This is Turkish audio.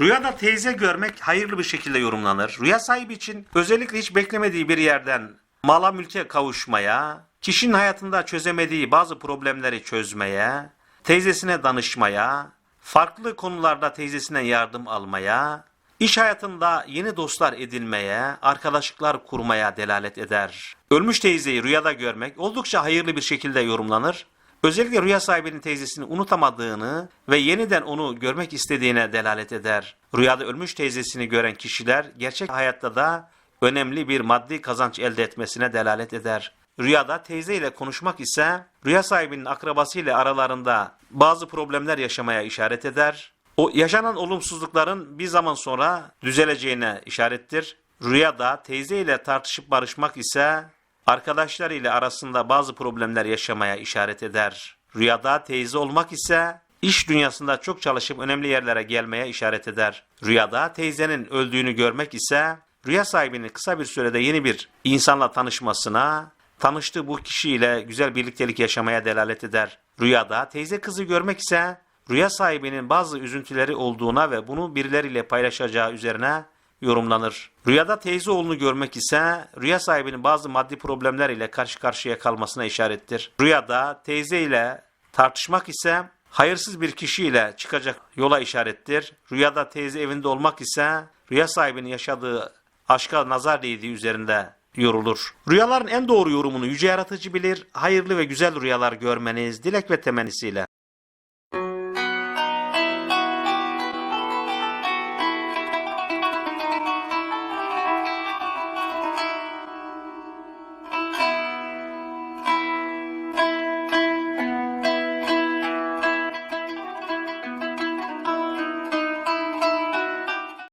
Rüyada teyze görmek hayırlı bir şekilde yorumlanır. Rüya sahibi için özellikle hiç beklemediği bir yerden mala mülke kavuşmaya, kişinin hayatında çözemediği bazı problemleri çözmeye, teyzesine danışmaya, farklı konularda teyzesinden yardım almaya, iş hayatında yeni dostlar edinmeye, arkadaşlıklar kurmaya delalet eder. Ölmüş teyzeyi rüyada görmek oldukça hayırlı bir şekilde yorumlanır. Özellikle rüya sahibinin teyzesini unutamadığını ve yeniden onu görmek istediğine delalet eder. Rüyada ölmüş teyzesini gören kişiler gerçek hayatta da önemli bir maddi kazanç elde etmesine delalet eder. Rüyada teyze ile konuşmak ise rüya sahibinin akrabası ile aralarında bazı problemler yaşamaya işaret eder. O yaşanan olumsuzlukların bir zaman sonra düzeleceğine işarettir. Rüyada teyze ile tartışıp barışmak ise arkadaşlar ile arasında bazı problemler yaşamaya işaret eder. Rüyada teyze olmak ise iş dünyasında çok çalışıp önemli yerlere gelmeye işaret eder. Rüyada teyzenin öldüğünü görmek ise rüya sahibinin kısa bir sürede yeni bir insanla tanışmasına, tanıştığı bu kişiyle güzel birliktelik yaşamaya delalet eder. Rüyada teyze kızı görmek ise rüya sahibinin bazı üzüntüleri olduğuna ve bunu birileriyle paylaşacağı üzerine yorumlanır. Rüyada teyze oğlunu görmek ise rüya sahibinin bazı maddi problemler ile karşı karşıya kalmasına işarettir. Rüyada teyze ile tartışmak ise hayırsız bir kişiyle çıkacak yola işarettir. Rüyada teyze evinde olmak ise rüya sahibinin yaşadığı aşka nazar değdiği üzerinde yorulur. Rüyaların en doğru yorumunu yüce yaratıcı bilir. Hayırlı ve güzel rüyalar görmeniz dilek ve temennisiyle.